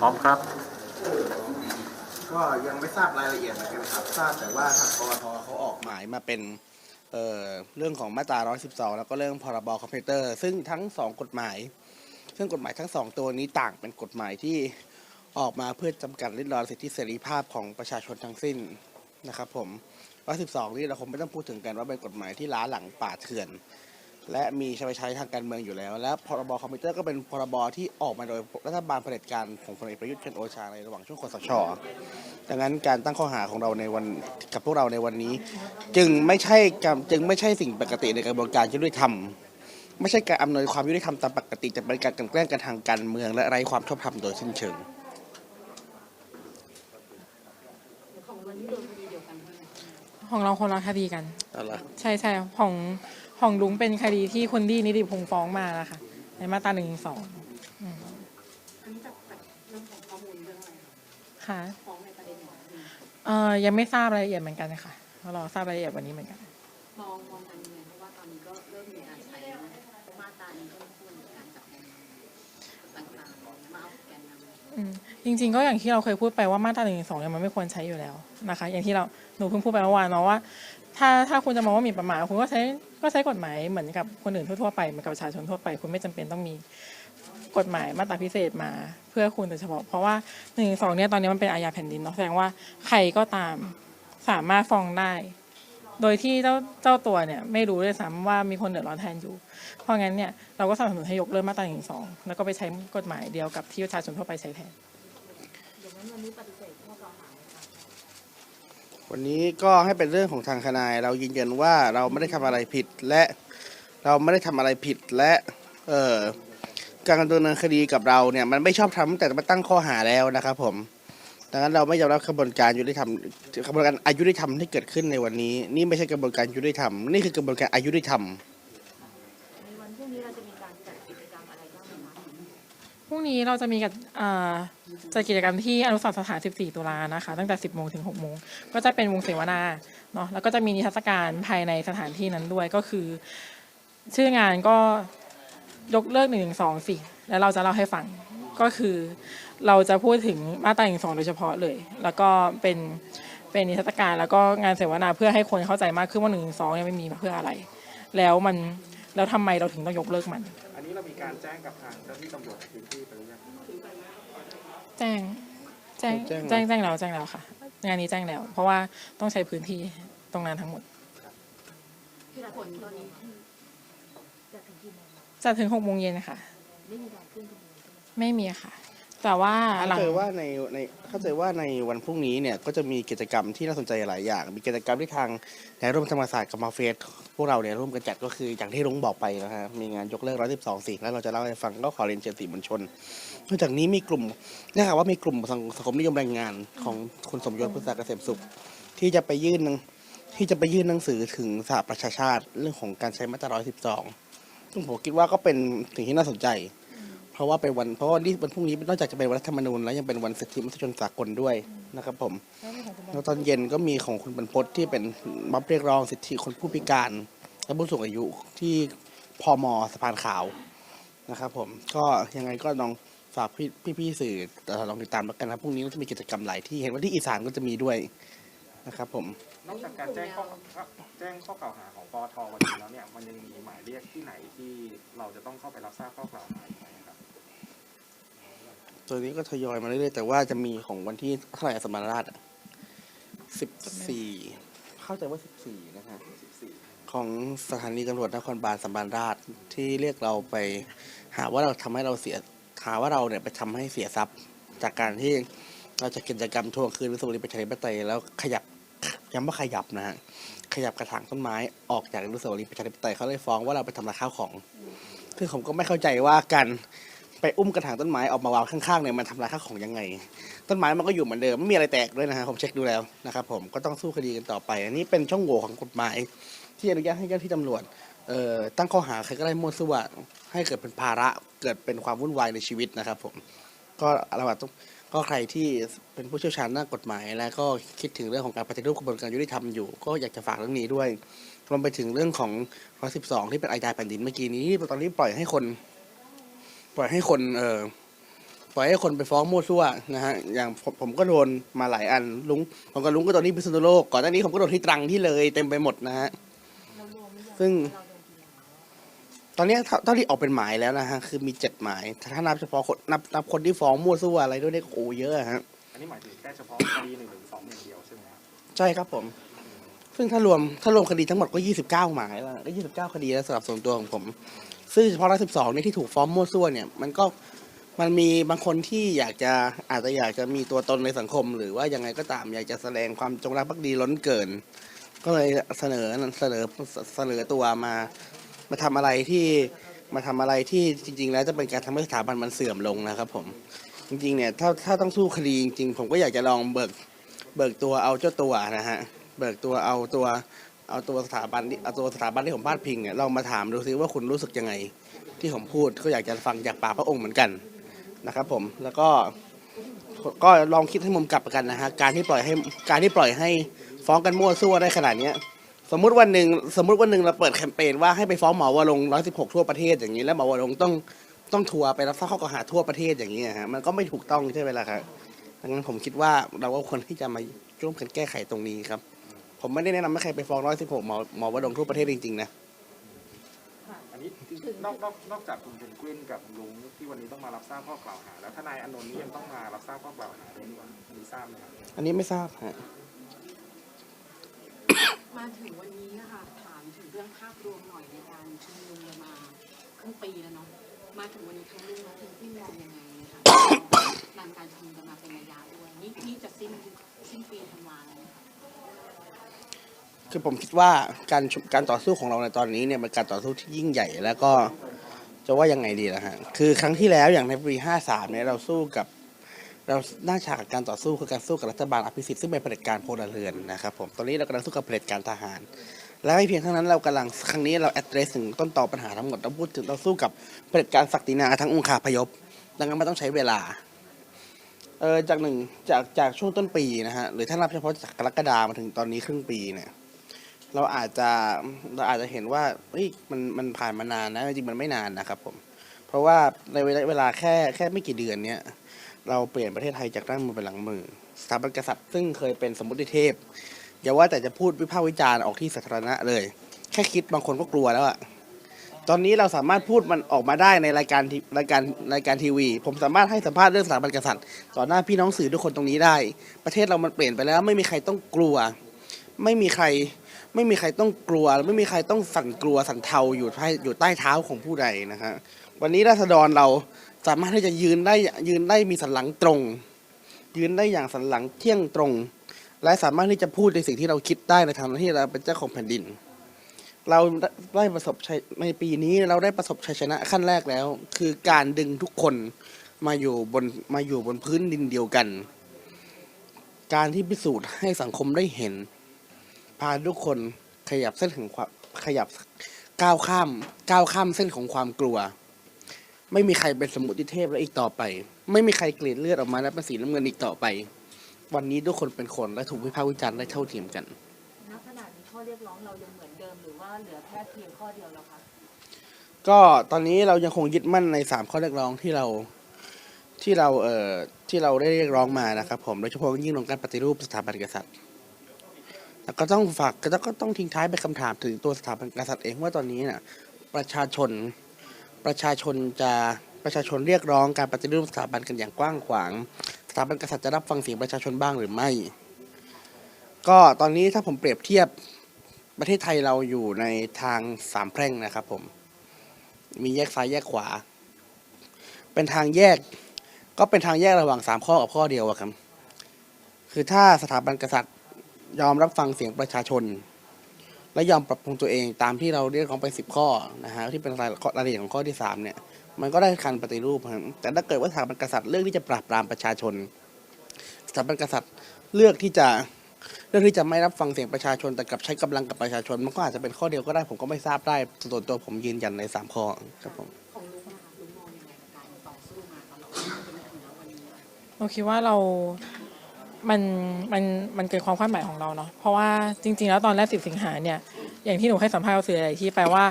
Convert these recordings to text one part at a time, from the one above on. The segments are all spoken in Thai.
พร้อมครับ ก็ยังไม่ทราบรายละเอียดนกันครับทราบแต่ว่าทางกรทเขาออกหมายมาเป็นเเรื่องของมาตรา 112 แล้วก็เรื่องพรบคอมพิวเตอร์ ซึ่งทั้งสองกฎหมาย ซึ่งกฎหมายทั้งสองตัวนี้ต่างเป็นกฎหมายที่ออกมาเพื่อจำกัดริดรอนสิทธิเสรีภาพของประชาชนทั้งสิ้นนะครับผม 112 นี่เราคงไม่ต้องพูดถึงกันว่าเป็นกฎหมายที่ล้าหลังป่าเถื่อน และมีใช้ใช้ทางการเมืองอยู่แล้ว และพรบคอมพิวเตอร์ก็เป็นพรบที่ออกมาโดยรัฐบาลเผด็จการของพลเอกประยุทธ์จันทร์โอชาในระหว่างช่วงคสช ดังนั้นการตั้งข้อหาของเราในวันกับพวกเราในวันนี้ จึงไม่ใช่การจึงไม่ใช่สิ่งปกติในกระบวนการยุติธรรมไม่ใช่การอำนวยความยุติธรรมตามปกติแต่เป็นการกลั่นแกล้งกันทางการเมือง และไร้ความชอบธรรมโดยสิ้นเชิงของเราคนละคดีกันเอาละใช่ใช่ของ ของลุงเป็นคดีที่คุณดีนิติพงษ์ฟ้องมาแล้วค่ะในมาตราหนึ่งสองค่ะเอ่อยังไม่ทราบรายละเอียดเหมือนกันค่ะรอทราบรายละเอียดวันนี้เหมือนกัน มองมองกันยังไงเพราะว่าตอนนี้ก็เริ่มมีการใช้มาตรานี้ก็ควรในการจับแกนนำต่างๆมาเอาแกนนำอืมจริง ๆ ก็อย่างที่เราเคยพูดไปว่ามาตราหนึ่งสองเนี่ยมันไม่ควรใช้อยู่แล้วนะคะ อย่างที่เราหนูเพิ่งพูดไปเมื่อวานเนาะว่า ถ้าถ้าคุณจะมองว่าหมีประมาทคุณก็ใช้ก็ใช้กฎหมายเหมือนกับคนอื่นทั่วๆไปเหมือนกับประชาชนทั่วไป คุณไม่จำเป็นต้องมีกฎหมายมาตราพิเศษมาเพื่อคุณโดยเฉพาะ เพราะว่าหนึ่งสองเนี่ยตอนนี้มันเป็นอาญาแผ่นดินเนาะแสดงว่าใครก็ตามสามารถฟ้องได้ โดยที่เจ้าเจ้าตัวเนี่ยไม่รู้ด้วยซ้ำว่ามีคนเดือดร้อนแทนอยู่ เพราะงั้นเนี่ยเราก็สนับสนุนให้ยกเลิกมาตราหนึ่งสองแล้วก็ไปใช้กฎหมายเดียวกับที่ประชาชนทั่วไปใช้แทนวันนี้ วันนี้ก็ให้เป็นเรื่องของทางทนาย เรายืนยันว่าเราไม่ได้ทำอะไรผิดและเราไม่ได้ทำอะไรผิดและ เอ่อการดำเนินคดีกับเราเนี่ยมันไม่ชอบทำตั้งแต่มาตั้งข้อหาแล้วนะครับผมดังนั้นเราไม่ยอมรับกระบวนการยุติธรรมกระบวนการอายุติธรรมที่เกิดขึ้นในวันนี้ นี่ไม่ใช่กระบวนการยุติธรรมนี่คือกระบวนการอายุติธรรม นี้เราจะมีกับเอ่อจัดกิจกรรมที่อนุสรณ์สถาน 14 ตุลานะคะ ตั้งแต่ 10 โมงถึง 6 โมง ก็จะเป็นวงเสวนาเนาะแล้วก็จะมีนิทรรศการภายในสถานที่นั้นด้วยก็คือ ชื่องานก็ยกเลิก1นึสิ แล้วเราจะเล่าให้ฟังก็คือเราจะพูดถึงมาตรา1นึโดยเฉพาะเลย แล้วก็เป็นเป็นนิทรรศการแล้วก็งานเสวนาเพื่อให้คนเข้าใจมากขึ้นว่า1นึเนี่ยไม่มีเพื่ออะไร แล้วมันแล้วทำไมเราถึงต้องยกเลิกมัน อันนี้เรามีการแจ้งกับทางเจ้าหน้าที่ตำรวจในพื้นที่ไปหรือ แจ้งแจ้งแจ้งแจ้งแจ้งแล้วแจ้งแล้วค่ะ งานนี้แจ้งแล้ว เพราะว่าต้องใช้พื้นที่ตรงนั้นทั้งหมดที่ผลตอนนี้จะถึงหกโมงเย็นค่ะ ไม่มีการขึ้นทะเบียนใช่ไหมไม่มีค่ะ แต่ว่าหลัเข้าง ใจว่าในในเข้าใจว่าในวันพรุ่งนี้เนี่ยก็จะมีกิจกรรมที่น่าสนใจหลายอย่าง มีกิจกรรมที่ทางแนวร่วมธรรมศาสตร์กับมาเฟสพวกเราเนี่ยร่วมกันจัดก็คืออย่างที่ลุงบอกไปนะฮะมีงานยกเลิก 112 สิ่งแล้วเราจะเล่าให้ฟังก็ขอเรียนเชิญสื่อมวลชนนอกจากนี้มีกลุ่มได้ข่าวว่ามีกลุ่มสังสังคมนิยมแรงงานของคุณสมยศพุทธาเกษมสุข ที่จะไปยื่นหนังที่จะไปยื่นหนังสือถึงสหประชาชาติเรื่องของการใช้มาตรา 112 ซึ่งผมคิดว่าก็เป็นสิ่งที่น่าสนใจ เพราะว่าเป็นวันเพราะว่านี่วันพรุ่งนี้นอกจากจะเป็นวันรัฐธรรมนูญแล้วยังเป็นวันสิทธิมนุษยชนสากลด้วยนะครับผมแล้วตอนเย็นก็มีของคุณบรรพตที่เป็นม็อบเรียกร้องสิทธิคนผู้พิการและผู้สูงอายุที่พมสะพานขาวนะครับผมก็ยังไงก็ลองฝากพี่พี่พี่ๆสื่อเอ่ลองติดตามแล้วกันนะพรุ่งนี้ก็จะมีกิจกรรมหลายที่เห็นว่าที่อีสานก็จะมีด้วยนะครับผมนอกจากการแจ้งข้อแจ้งข้อกล่าวหาของปอทวันนี้แล้วเนี่ยมันยังมีหมายเรียกที่ไหนที่เราจะต้องเข้าไปรับทราบข้อกล่าวหา ตัวนี้ก็ทยอยมาเรื่อยๆแต่ว่าจะมีของวันที่เท่าไหร่สมรราชสิบสี่เข้าใจว่าสิบสี่นะฮะของสถานีตำรวจนครบาลสำราญราชที่เรียกเราไป หาว่าเราทำให้เราเสียหาว่าเราเนี่ยไปทำให้เสียทรัพย์ จากการที่เราจะกิจกรรมทวงคืนอนุสาวรีย์ประชาธิปไตยแล้วขยับย้ำว่าขยับนะฮะขยับกระถางต้นไม้ออกจากอนุสาวรีย์ประชาธิปไตยเขาเลยฟ้องว่าเราไปทำลายข้าวของ ซึ่งผมก็ไม่เข้าใจว่าการ ไปอุ้มกระถางต้นไม้ออกมาวางข้างๆเนี่ยมันทำลายข้าของยังไง ต้นไม้มันก็อยู่เหมือนเดิมไม่มีอะไรแตกด้วยนะฮะผมเช็คดูแล้วนะครับผมก็ต้องสู้คดีกันต่อไป อันนี้เป็นช่องโหว่ของกฎหมาย ที่อนุญาตให้เจ้าหน้าที่ตำรวจเอ่อตั้งข้อหาใครก็ได้มั่วซั่วให้เกิดเป็นภาระเกิดเป็นความวุ่นวายในชีวิตนะครับ ผมก็เราอาจต้องก็ใครที่เป็นผู้เชี่ยวชาญด้านกฎหมาย และก็คิดถึงเรื่องของการปฏิรูปกระบวนการยุติธรรมอยู่ ก็อยากจะฝากเรื่องนี้ด้วยรวมไปถึงเรื่องของ112 ที่เป็นอาญาแผ่นดินเมื่อกี้นี้ที่ตอนนี้ปล่อยให้คน ปล่อยให้คนเอ่อปล่อยให้คนไปฟ้องมั่วซั่วนะฮะอย่างผมผมก็โดนมาหลายอันลุงผมกับลุงก็โดนที่พิษณุโลกก่อนหน้านี้ผมก็โดนที่ตรังที่เลยเต็มไปหมดนะฮะซึ่ง ตอนนี้เท่าเท่าที่ออกเป็นหมายแล้วนะฮะคือมีเจ็ดหมาย ถ้านับเฉพาะคนนับนับคนที่ฟ้องมั่วซั่วอะไรด้วยเนี่ยโอ้เยอะอะฮะ อันนี้หมายถึงแค่เฉพาะคดีหนึ่งถึงสองอย่างเดียวใช่ไหมครับใช่ครับผม ซึ่งถ้ารวมถ้ารวมคดีทั้งหมดก็ยี่สิบเก้าหมายแล้วก็ยี่สิบเก้าคดีแล้วสำหรับส่วนตัวของผม ซึ่งเฉพาะร้อยสิบสองนี่ยที่ถูกฟ้องมั่วซั่วเนี่ยมันก็มันมีบางคนที่อยากจะอาจจะอยากจะมีตัวตนในสังคม หรือว่ายังไงก็ตามอยากจะแสดงความจงรักภักดีล้นเกิน ก็เลยเสนอเสนอเสนอตัวมา มาทำอะไรที่มาทำอะไรที่จริง ๆ แล้วจะเป็นการทำให้สถาบันมันเสื่อมลงนะครับผมจริงๆเนี่ยถ้าถ้าต้องสู้คดีจริงๆผมก็อยากจะลองเบิกเบิกตัวเอาเจ้าตัวนะฮะเบิกตัวเอาตัว เอาตัวสถาบันที่เอาตัวสถาบันที่ผมพาดพิงเนี่ยลองมาถามดูซิว่าคุณรู้สึกยังไง ที่ผมพูดก็อยากจะฟังจากปากพระองค์เหมือนกันนะครับผมแล้วก็ก็ลองคิดให้มุมกลับกันนะฮะการที่ปล่อยให้การที่ปล่อยให้ฟ้องกันมั่วซั่วได้ขนาดเนี้ยสมมุติวันหนึ่งสมมุติวันหนึ่งเราเปิดแคมเปญว่าให้ไปฟ้องหมอวรงร้อยสิบหกทั่วประเทศอย่างนี้ แล้วหมอวรงต้องต้องทัวร์ไปรับทราบข้อกล่าวหาทั่วประเทศอย่างนี้ฮะมันก็ไม่ถูกต้องใช่ไหมล่ะครับดังนั้นผมคิดว่าเราก็ควรที่จะมาร่วมกันแก้ไขตรงนี้ครับ ผมไม่ได้แนะนำให้ใครไปฟ้องร้อยสิบหกหมอหมอวรงทั่วประเทศจริงๆนะ อันนี้จริงๆนอกนอกนอกจากคุณเพนกวินกับลุงที่วันนี้ต้องมารับทราบข้อกล่าวหา แล้วทนายอานนท์นี่ยังต้องมารับทราบข้อกล่าวหาด้วยนี่หว่าอันนี้ทราบไหมครับ อันนี้ไม่ทราบฮะ มาถึงวันนี้นะคะถามถึงเรื่องภาพรวมหน่อยในการชุมนุมมาครึ่งปีแล้วเนาะมาถึงวันนี้ครั้งนึงแล้วถึงที่มองยังไงนะคะนานการชุมนุมกันมาเป็นระยะด้วยนี่นี่จะสิ้นสิ้นปีธันวาแล้วนะ คือผมคิดว่าการการต่อสู้ของเราในตอนนี้เนี่ยเป็นการต่อสู้ที่ยิ่งใหญ่แล้วก็จะว่ายังไงดีล่ะฮะคือครั้งที่แล้วอย่างในปีห้าสามเนี่ยเราสู้กับ เราหน้าฉากการต่อสู้คือการสู้กับรัฐบาลอภิสิทธิ์ซึ่งเป็นเผด็จการพลเรือนนะครับผมตอนนี้เรากำลังสู้กับเผด็จการทหาร และไม่เพียงเท่านั้นเรากำลังครั้งนี้เรา address ถึงต้นตอปัญหาทั้งหมดเราพูดถึงเราสู้กับเผด็จการศักดินาทั้งองคาพยพดังนั้นมันต้องใช้เวลาเออจากหนึ่งจากจากช่วงต้นปีนะฮะหรือถ้านับเฉพาะจากกรกฎามาถึงตอนนี้ครึ่งปีเนี่ย เราอาจจะเราอาจจะเห็นว่าเฮ้ยมันมันผ่านมานานนะ จริงมันไม่นานนะครับผม เพราะว่าในเวลาแค่แค่ไม่กี่เดือนเนี้ยเราเปลี่ยนประเทศไทยจากด้านมือเป็นหลังมือสถาบันกษัตริย์ซึ่งเคยเป็นสมมติเทพ อย่าว่าแต่จะพูดวิพากษ์วิจารณ์ออกที่สาธารณะเลย แค่คิดบางคนก็กลัวแล้วอะตอนนี้เราสามารถพูดมันออกมาได้ในรายการรายการรายการทีวี ผมสามารถให้สัมภาษณ์เรื่องสถาบันกษัตริย์ต่อหน้าพี่น้องสื่อทุกคนตรงนี้ได้ ประเทศเรามันเปลี่ยนไปแล้วไม่มีใครต้องกลัว ไม่มีใคร ไม่มีใครต้องกลัว ไม่มีใครต้องสั่นกลัวสั่นเทาอยู่ใต้อยู่ใต้เท้าของผู้ใดนะฮะวันนี้ราษฎรเราสามารถที่จะยืนได้ยืนได้มีสันหลังตรง ยืนได้อย่างสันหลังเที่ยงตรง และสามารถที่จะพูดในสิ่งที่เราคิดได้ในฐานะที่เราเป็นเจ้าของแผ่นดิน เราได้ประสบชัยในปีนี้เราได้ประสบชัยชนะขั้นแรกแล้ว คือการดึงทุกคนมาอยู่บนมาอยู่บนพื้นดินเดียวกัน การที่พิสูจน์ให้สังคมได้เห็น พาทุกคนขยับเส้นของความขยับก้าวข้าม ก้าวข้ามเส้นของความกลัว ไม่มีใครเป็นสมุติเทพแล้วอีกต่อไป ไม่มีใครเกลียดเลือดออกมาและเป็นสีน้ำเงินอีกต่อไป วันนี้ทุกคนเป็นคนและถูกวิพากษ์วิจารณ์ได้เท่าเทียมกันณขณะนี้ข้อเรียกร้องเรายังเหมือนเดิมหรือว่าเหลือแค่เพียงข้อเดียวแล้วคะก็ตอนนี้เรายังคงยึดมั่นในสามข้อเรียกร้องที่เราที่เราเอ่อที่เราได้เรียกร้องมานะครับผมโดยเฉพาะยิ่งเรื่องการปฏิรูปสถาบันกษัตริย์ แล้วก็ต้องฝากก็ต้องก็ต้องทิ้งท้ายไปคำถามถึงตัวสถาบันกษัตริย์เองว่าตอนนี้น่ะประชาชนประชาชนจะประชาชนเรียกร้องการปฏิรูปสถาบันกันอย่างกว้างขวาง สถาบันกษัตริย์จะรับฟังเสียงประชาชนบ้างหรือไม่ ก็ตอนนี้ถ้าผมเปรียบเทียบประเทศไทยเราอยู่ในทางสามแพร่งนะครับผม มีแยกซ้ายแยกขวา เป็นทางแยก ก็เป็นทางแยกระหว่างสามข้อกับข้อเดียวอะครับ คือถ้าสถาบันกษัตริย์ ยอมรับฟังเสียงประชาชน และยอมปรับปรุงตัวเองตามที่เราเรียกร้องไปสิบข้อนะฮะที่เป็นรายรายละเอียดของข้อที่สามเนี่ยมันก็ได้การปฏิรูปครับแต่ถ้าเกิดว่าสถาบันกษัตริย์เลือกที่จะปราบปรามประชาชนสถาบันกษัตริย์เลือกที่จะเลือกที่จะไม่รับฟังเสียงประชาชนแต่กลับใช้กำลังกับประชาชน มันก็อาจจะเป็นข้อเดียวก็ได้ผมก็ไม่ทราบได้ส่วนตัวผมยืนยันในสามข้อครับผมขอเราคิดว่าเรา มันมันมันเกินความคาดหมายของเราเนาะเพราะว่าจริง ๆ แล้วตอนแรกสิบสิงหาเนี่ยอย่างที่หนูให้สัมภาษณ์กับสื่อหลายที่แปลว่า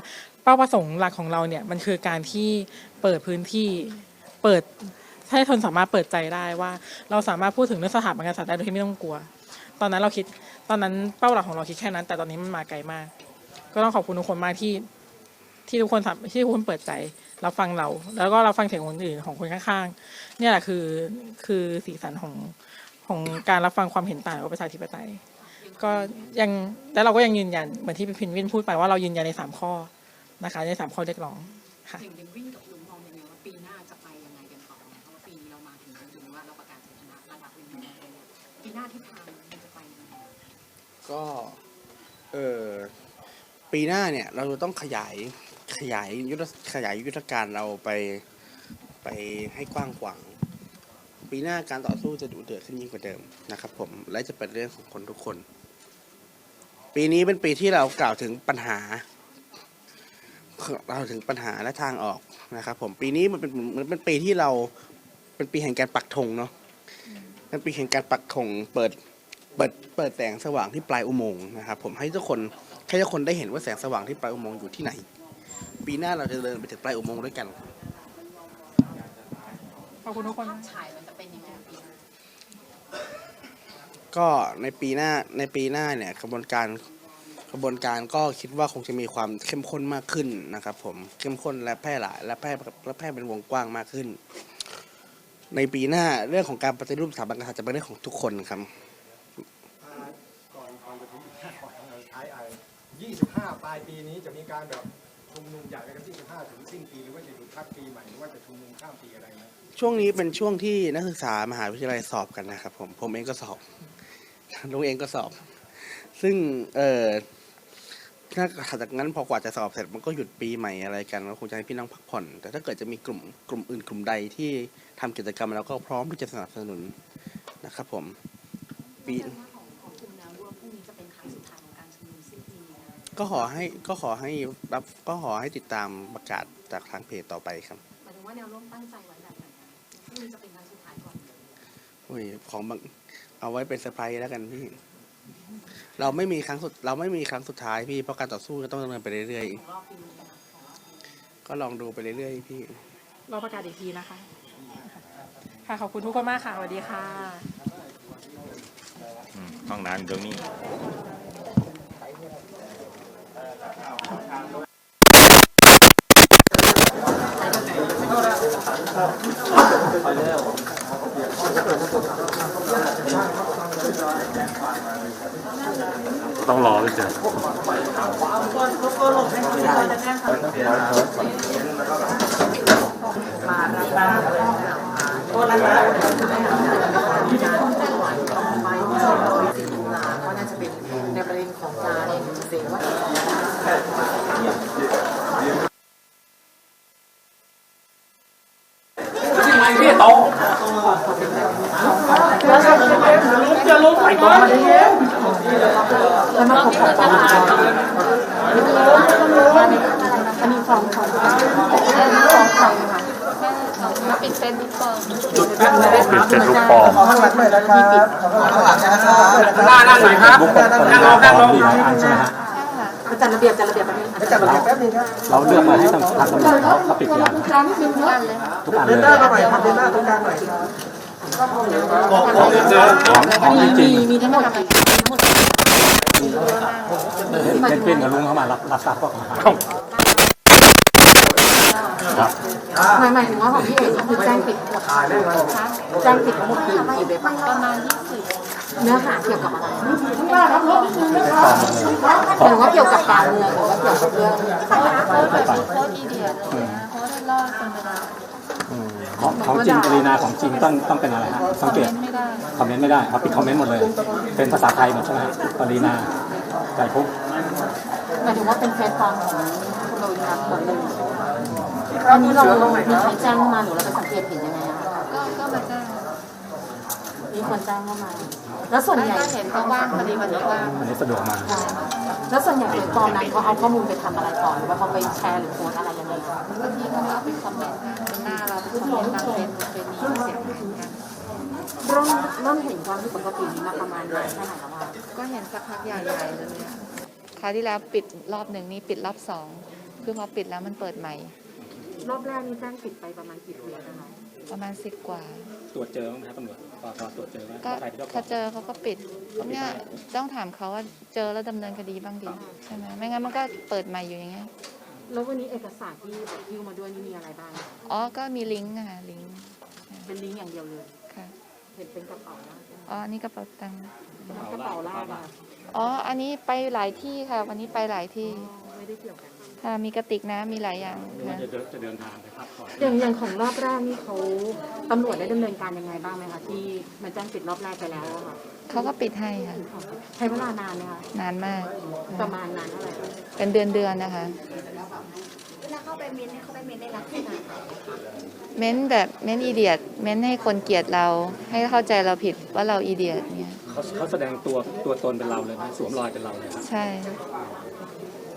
เป้าประสงค์หลักของเราเนี่ยมันคือการที่เปิดพื้นที่เปิดให้คนสามารถเปิดใจได้ว่า เราสามารถพูดถึงเรื่องสถาบันกษัตริย์ได้โดยที่ไม่ต้องกลัว ตอนนั้นเราคิดตอนนั้นเป้าหลักของเราคิดแค่นั้น แต่ตอนนี้มันมาไกลมาก ก็ต้องขอบคุณทุกคนมากที่ ที่ทุกคนที่ทุกคนเปิดใจรับฟังเรา แล้วก็เราฟังเสียงคนอื่นของคนข้างๆเนี่ยแหละคือคือสีสันของ ของการรับฟังความเห็นต่างของประชาธิปไตย ก็ยังแล้วเราก็ยังยืนยันเหมือนที่พี่พินวินพูดไปว่าเรายืนยันในสามข้อนะคะในสามข้อเรียกร้องค่ะอย่างอย่างวิ่งกับลุงมองยังไงว่าปีหน้าจะไปยังไงกันต่อเพราะว่าปีนี้เรามาถึงจนถึงว่าเราประกาศชัยชนะระดับหนึ่งแล้วปีหน้าทิศทางมันจะไปยังไงก็เออปีหน้าเนี่ยเราจะต้องขยายขยายยุทธขยายยุทธการเราไปไปให้กว้างขวาง ปีหน้าการต่อสู้จะดุเดือดขึ้นยิ่งกว่าเดิมนะครับผมและจะเป็นเรื่องของคนทุกคน ปีนี้เป็นปีที่เรากล่าวถึงปัญหาเราถึงปัญหาและทางออกนะครับผมปีนี้มันเป็นมันเป็นปีที่เราเป็นปีแห่งการปักธงเนาะเป็นปีแห่งการปักธงเปิดเปิดเปิดแสงสว่างที่ปลายอุโมงค์นะครับผมให้ทุกคนให้ทุกคนได้เห็นว่าแสงสว่างที่ปลายอุโมงค์อยู่ที่ไหน ปีหน้าเราจะเดินไปถึงปลายอุโมงค์ด้วยกัน ขอบคุณทุกคน ภาพฉายมันจะเป็นยังไงปีหน้าก็ในปีหน้าในปีหน้าเนี่ยกระบวนการกระบวนการก็คิดว่าคงจะมีความเข้มข้นมากขึ้นนะครับผมเข้มข้นและแพร่หลายและแพร่และแพร่เป็นวงกว้างมากขึ้น ในปีหน้าเรื่องของการปฏิรูปสถาบันกษัตริย์จะเป็นเรื่องของทุกคนครับอ่าก่อนก่อนจะถึงก่อนทำงานท้ายไอ25 ปลายปีนี้จะมีการแบบชุม นุมใหญ่ไปกันที่25ถึงสิ้นปีหรือว่าจะหยุดพักปีใหม่หรือว่าจะชุมนุมข้ามปีอะไรนะช่วงนี้เป็นช่วงที่นักศึกษามหาวิทยาลัยสอบกันนะครับผมผมเองก็สอบลุงเองก็สอบ ซึ่งเออถ้าถัดจากนั้นพอกว่าจะสอบเสร็จมันก็หยุดปีใหม่อะไรกันก็คงจะให้พี่น้องพักผ่อน แต่ถ้าเกิดจะมีกลุ่มกลุ่มอื่นกลุ่มใดที่ทำกิจกรรมเราก็พร้อมที่จะสนับสนุนนะครับผมปี ก็ขอให้ก็ขอให้รับก็ขอให้ติดตามประกาศจากทางเพจต่อไปครับหมายถึงว่าแนวร่วมตั้งใจไว้แบบไหนอะพรุ่งนี้จะเป็นครั้งสุดท้ายก่อนโอ้ยของบางเอาไว้เป็นเซอร์ไพรส์แล้วกันพี่ เราไม่มีครั้งสุดเราไม่มีครั้งสุดท้ายพี่เพราะการต่อสู้ก็ต้องดำเนินไปเรื่อยของรอบปีนี้นะของรอบปีนี้ๆก็ลองดูไปเรื่อยๆพี่ รอประกาศอีกทีนะคะ ค่ะขอบคุณทุกคนมากค่ะสวัสดีค่ะ อืมห้องน้ำอยู่ตรงนี้ ต้องรอไปเจอก็น่าจะเป็นในประเด็นของการเสวะ ปิดเฟซบุ๊กปลอม เป็นเจ็ดลูกปอม ข้างหลังหน่อยนะครับข้างหลังนะครับห น้านั่งหน่อยครับนั่งลงนั่งลงจัดระเบียบจัดระเบียบแบบนี้จัดระเบียบแป๊บนึงครับเราเลือกมาให้ทางทางตำรวจเขาเขาปิดยานครั้งทุกอันเลยทุกอันเลเดินยหน้าหน่อยครับเดินหน้าตรงกลางหน่อยของจริงมีทั้งหมดเป็นเป็นกับลุงเข้ามารับรับทราบก็ขอหาครับหมายหมายถึงว่าของพี่เอกคือแจ้งปิดหมดแจ้งปิดหมดกี่กี่เว็บประมาณยี่สิบ เนื้อหาเกี่ยวกับอะไรติดต่อมาเลยหมายถึงว่าเกี่ยวกับการเมืองหรือว่าเกี่ยวกับเรื่องโค้ดแบบโค้ดอีเดียเลยนะโค้ดรอดคนเวลาอืมของของจริงกรีนาของจริงต้องต้องเป็นอะไรฮะสังเกตไม่ได้คอมเมนต์ไม่ได้เขาปิดคอมเมนต์หมดเลย เป็นภาษาไทยหมดใช่ไหมฮะกรีนาใจพุกหมายถึงว่าเป็นแพลตฟอร์มของคุณโดยนัดหมดเลยอันนี้เรามีใครแจ้งเข้ามาหรือเราไปสังเกตเห็นยังไงอะก็ก็มาแจ้ง มีคนแจ้งเข้ามา แล้วส่วนใหญ่ก็เห็นเขาว่างพอดีวันนี้ว่างอันนี้สะดวกมาแล้วส่วนใหญ่เว็บปลอมนั้นเขาเอาข้อมูลไปทำอะไรต่อหรือว่าเขาไปแชร์หรือโพสต์อะไรยังไงบางทีเขาก็เอาไปคอมเมนต์เป็นหน้าเราไปคอมเมนต์ตามเฟซบุ๊กเฟซนี้เสียงเหมือนกันเริ่มเริ่มเห็นความผิดปกตินี้มาประมาณนานแค่ไหนแล้วว่าก็เห็นสักพักใหญ่ๆเลยอะคราวที่แล้วปิดรอบหนึ่งนี่ปิดรอบสองคือพอปิดแล้วมันเปิดใหม่ รอบแรกนี่แจ้งปิดไปประมาณกี่เดือนนะคะประมาณสิบกว่า ตรวจเจอบ้างไหมครับตำรวจพ อพอตรวจเจอว่าก็ใครเป็นเจ้าขอถ้างเจอเขาก็ปิดเนี่ยต้องถามเขาว่าเจอแล้วดำเนินคดีบ้างดีใช่ไหมไม่งั้นมันก็เปิดใหม่อยู่อย่างเงี้ยแล้ววันนี้เอกสารที่แบบฮิ้วมาด้วยนี่มีอะไรบ้าง อ๋อ ก็มีลิงก์อะค่ะลิงก์เป็นลิงก์อย่างเดียวเลยค่ะเห็นเป็นกระเป๋านะอ๋ออันนี่กระเป๋าตังค์กระเป๋าลากอะอ๋อ อันนี้ไปหลายที่ค่ะ วันนี้ไปหลายที่ ไม่ได้เกี่ยวกัน ค่ะมีกระติกน้ำมีหลายอย่างหรือว่าค่ะ จะเดินจะเดินทางไปพักผ่อนอย่างอย่างของรอบแรกนี่เขาตำรวจได้ดำเนินการยังไงบ้างไหมคะที่มันแจ้งปิดรอบแรกไปแล้วอะค่ะ เขาก็ปิดให้ค่ะ ใช้เวลานานไหมคะนานมากประมาณนานเท่าไหร่คะเป็นเดือนเดือนๆนะคะ เวลาเข้าไปเมนเนี่ยเข้าไปเมนได้รับที่ไหนเม้นแบบเม้นอีเดียด เม้นให้คนเกลียดเรา ให้เข้าใจเราผิดว่าเราอีเดียดเนี่ยเขาเขาแสดงตัวตัวตนเป็นเราเลยนะสวมรอยเป็นเราเลยครับใช่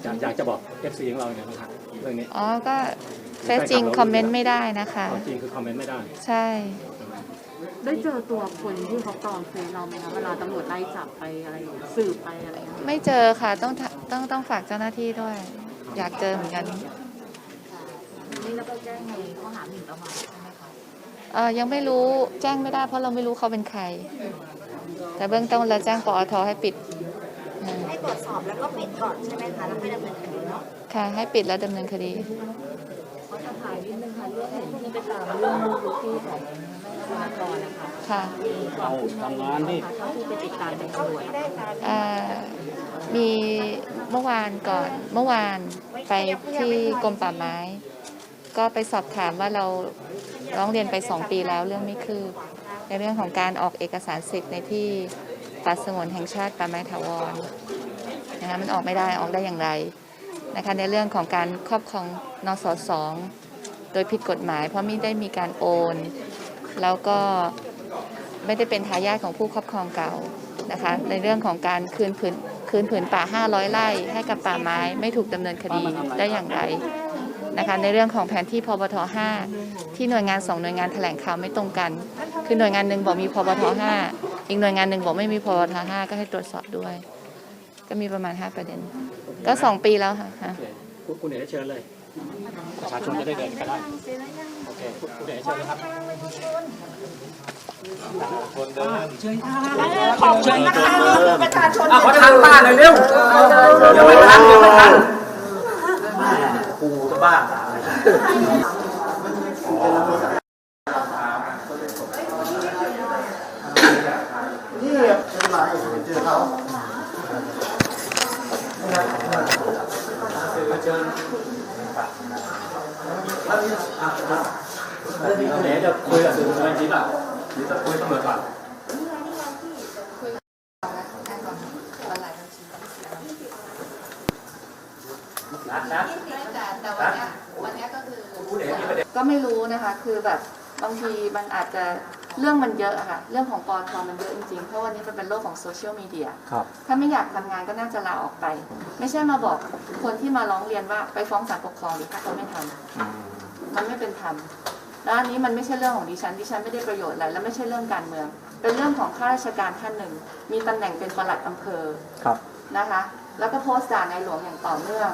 อยากอยากจะบอกเอฟซีของเราเนี่ยนะครับเรื่องนี้อ๋อก็เฟซจริงคอมเมนต์ไม่ได้นะคะ ความจริงคือคอมเมนต์ไม่ได้ ใช่ ได้เจอตัวคนที่เขาปลอมเฟซเราไหมคะเวลาตำรวจไล่จับไปอะไรอย่างเงี้ยสืบไปอะไรอย่างเงี้ยไม่เจอค่ะต้องทะต้องต้องฝากเจ้าหน้าที่ด้วย อยากเจอเหมือนกันนี่เราก็แจ้งในข้อหาหมิ่นประมาทใช่ไหมคะเออยังไม่รู้แจ้งไม่ได้เพราะเราไม่รู้เขาเป็นใคร แต่เบื้องต้นเราแจ้งปอทให้ปิดอืม ให้ตรวจสอบแล้วก็ปิดก่อนใช่ไหมคะ แล้วค่อยดำเนินคดีเนาะค่ะ ให้ปิดแล้วดำเนินคดีขอจะถ่ายนิดนึงค่ะเรื่องเห็นที่ไปตามเรื่องลูกที่ของแม่ธนากรนะคะค่ะเอาทำงานที่เท่าที่ไปติดตามในตำรวจนะคะอ่ามีเมื่อวานก่อนเมื่อวานไปที่กรมป่าไม้ ก็ไปสอบถามว่าเราร้องเรียนไปสองปีแล้วเรื่องไม่คืบในเรื่องของการออกเอกสารสิทธิ์ในที่ ป่าสงวนแห่งชาติป่าไม้ถาวรนะคะมันออกไม่ได้ออกได้อย่างไรนะคะในเรื่องของการครอบครองนสสองโดยผิดกฎหมาย เพราะไม่ได้มีการโอน แล้วก็ไม่ได้เป็นทายาทของผู้ครอบครองเก่านะคะในเรื่องของการคืนผืนคืนผืนป่า 500 ไร่ให้กับป่าไม้ไม่ถูกดำเนินคดีได้อย่างไรนะคะในเรื่องของแผนที่พบท 5 ที่หน่วยงานสองหน่วยงานแถลงข่าวไม่ตรงกัน คือหน่วยงานหนึ่งบอกมีพบท 5 อีกหน่วยงานหนึ่งบอกไม่มีพบท5ก็ให้ตรวจสอบด้วย ก็มีประมาณ5ประเด็น ก็2ปีแล้วค่ะค่ะคุณคุณเอ๋เชิญเลยประชาชนจะได้เดินไปได้โอเคคุณคุณเอ๋เชิญเลยครับขอบคุณนะคะประชาชนขอทางบ้านหน่อยเร็วเดี๋ยวไม่ทันเดี๋ยวไม่ทันกูจะบ้า คุณเอ๋จะคุยกับสื่อมวลชนจริงเปล่าหรือจะคุยกับตำรวจก่อนแต่วันนี้วันนี้ก็คือก็ไม่รู้นะคะ คือแบบบางทีมันอาจจะ เรื่องมันเยอะอะค่ะ เรื่องของปอทมันเยอะจริงๆ เพราะวันนี้มันเป็นโลกของโซเชียลมีเดีย ครับ ถ้าไม่อยากทำงานก็น่าจะลาออกไป ไม่ใช่มาบอกคนที่มาร้องเรียนว่าไปฟ้องศาลปกครองหรือถ้าเขาไม่ทำมันไม่เป็นธรรม แล้วอันนี้มันไม่ใช่เรื่องของดิฉัน ดิฉันไม่ได้ประโยชน์อะไร และไม่ใช่เรื่องการเมือง เป็นเรื่องของข้าราชการท่านหนึ่ง มีตำแหน่งเป็นปลัดอำเภอครับนะคะ แล้วก็โพสต์ด่าในหลวงอย่างต่อเนื่อง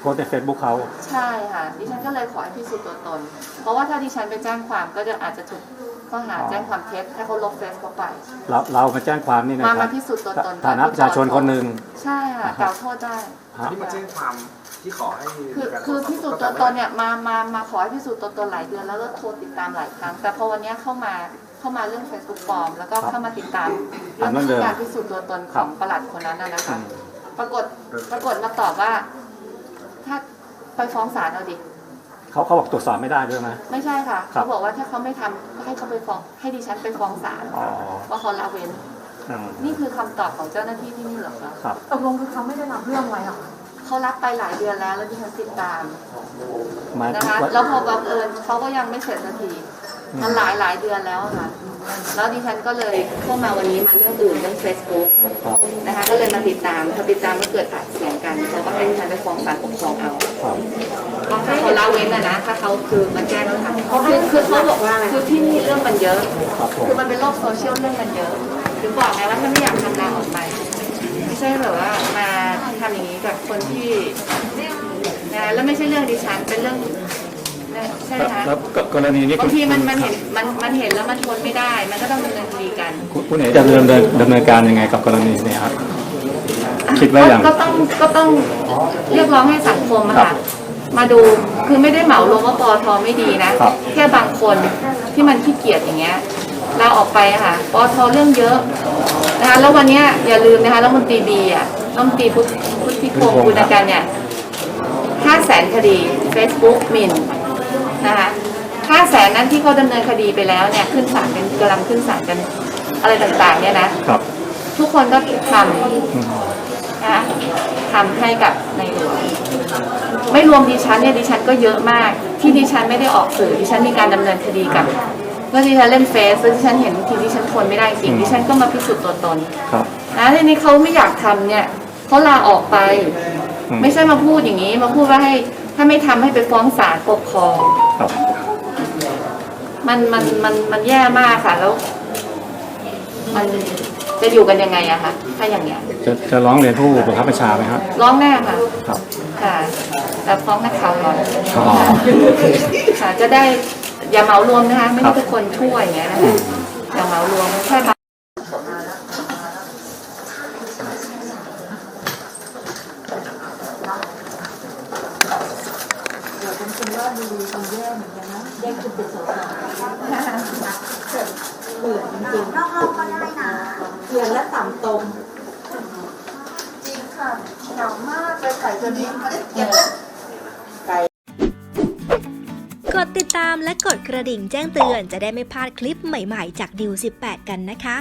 โพสต์ในเฟซบุ๊กเขาใช่ค่ะ ดิฉันก็เลยขอให้พิสูจน์ตัวตน เพราะว่าถ้าดิฉันไปแจ้งความก็จะอาจจะถูก ข้อหาแจ้งความเท็จถ้าเขาลบเฟซเขาไป เราเรามาแจ้งความนี่นะมาครัมาบพิสูจน์ตัวตนฐานะประชาชนคนหนึ่ง ใช่ค่ะกล่าวโทษได้ฮะที่มาแจ้งความที่ขอให้คือมีการคือตรวจสอบพิสูจน์ตัวตนเนี่ยมามามาขอให้พิสูจน์ตัวตนหลายเดือนแล้วก็โทรติดตามหลายครั้ง แต่พอวันเนี้ยเข้ามาเข้ามาเรื่อง Facebook ปลอม แล้วก็เข้ามาติดตามเรื่องการพิสูจน์ตัวตนของประหลัดคนนั้นน่ะนะคะ ปรากฏปรากฏมาตอบว่า ถ้าไปฟ้องศาลเอาดิ เขาเขาบอกตรวจสอบไม่ได้ด้วยไหม ไม่ใช่ค่ะ ครับเขาบอกว่าถ้าเขาไม่ทำก็ให้เขาไปฟ้องให้ดิฉันไปฟ้องศาลอ๋อ ว่าเขาละเว้น อืมนี่คือคำตอบของเจ้าหน้าที่ที่นี่เหรอคะครับ ตกลงคือเขาไม่ได้รับเรื่องไว้หรอคะเขารับไปหลายเดือนแล้วแล้วดิฉันติดตามหมายนะคะว่า แล้วพอบังเอิญเขาก็ยังไม่เสร็จสักทีมันหลายหลายเดือนแล้วอะค่ะ แล้วดิฉันก็เลยเข้ามาวันนี้มาเรื่องอื่นเรื่อง Facebook ครับนะคะก็เลยมาติดตามพอติดตามก็เกิดปากเสียงกันเขาก็ให้ดิฉันไปฟ้องศาลปกครองเอาครับก็ถ้าเขาละเว้นนะนะถ้าเขาคือมาแจ้งแล้วค่ะคือคือเขาบอกว่าคือที่นี่เรื่องมันเยอะครับผมคือมันเป็นโลกโซเชียลเรื่องมันเยอะถึงบอกไงว่าถ้าไม่อยากทำลาออกไปไม่ใช่แบบว่ามาทำอย่างนี้กับคนที่นะแล้วไม่ใช่เรื่องดิฉันเป็นเรื่องเนี่ย ใช่ไหมคะแล้วกรณีนี้บางทีมันมันเห็นมันมันเห็นแล้วมันทนไม่ได้ มันก็ต้องดำเนินคดีกัน คุณคุณเอ๋จะดำเนินดำเนินการยังไงกับกรณีนี้ครับ คิดไว้อย่าง ก็ต้องก็ต้องเรียกร้องให้สังคมอะครัค่ะบมาดูคือไม่ได้เหมารวมว่าปอทไม่ดีนะ ครับ แค่บางคนที่มันขี้เกียจอย่างเงี้ยเราออกไปอะค่ะปอทเรื่องเยอะนะคะแล้ววันเนี้ยอย่าลืมนะคะแล้วมนตรีบีอะรัฐมนตรีพุทธพุทธิพงศ์บุญการเนี่ยห้าแสนคดี Facebook หมิ่น นะคะห้าแสนนั้นที่เขาดำเนินคดีไปแล้วเนี่ยขึ้นศาลกันกำลังขึ้นศาลกันอะไรต่างๆ เนี่ยนะ ครับ ทุกคนก็ทอืมำนะคะทำให้กับในหลวงไม่รวมดิฉันเนี่ยดิฉันก็เยอะมาก ที่ดิฉันไม่ได้ออกสื่อดิฉันมีการดำเนินคดีกับเมื่อดิฉันเล่นเฟซแล้วดิฉันเห็นทีดิฉันทนไม่ได้จริงดิฉันก็มาพิสูจน์ตัวตน ครับ นะทีนี้เขาไม่อยากทำเนี่ยเขาลาออกไป อืม ไม่ใช่มาพูดอย่างนี้ มาพูดว่าให้ถ้าไม่ทำให้ไปฟ้องศาลปกครอง ครับมันมันมันมันแย่มากค่ะแล้ว มันจะอยู่กันยังไงอะคะถ้าอย่างเงี้ยจะจะร้องเรียนผู้บังคับบัญชาไหมครับร้องแน่ค่ะ ครับ ค่ะแต่ฟ้องนักข่าวก่อนอ๋อค่ะ จะได้อย่าเหมารวมนะคะ ไม่ครัได้บทุกคนช่วยอย่างเงี้ยนะคะอย่าเหมารวม กระดิ่งแจ้งเตือนจะได้ไม่พลาดคลิปใหม่ๆ จากดิว18 กันนะคะ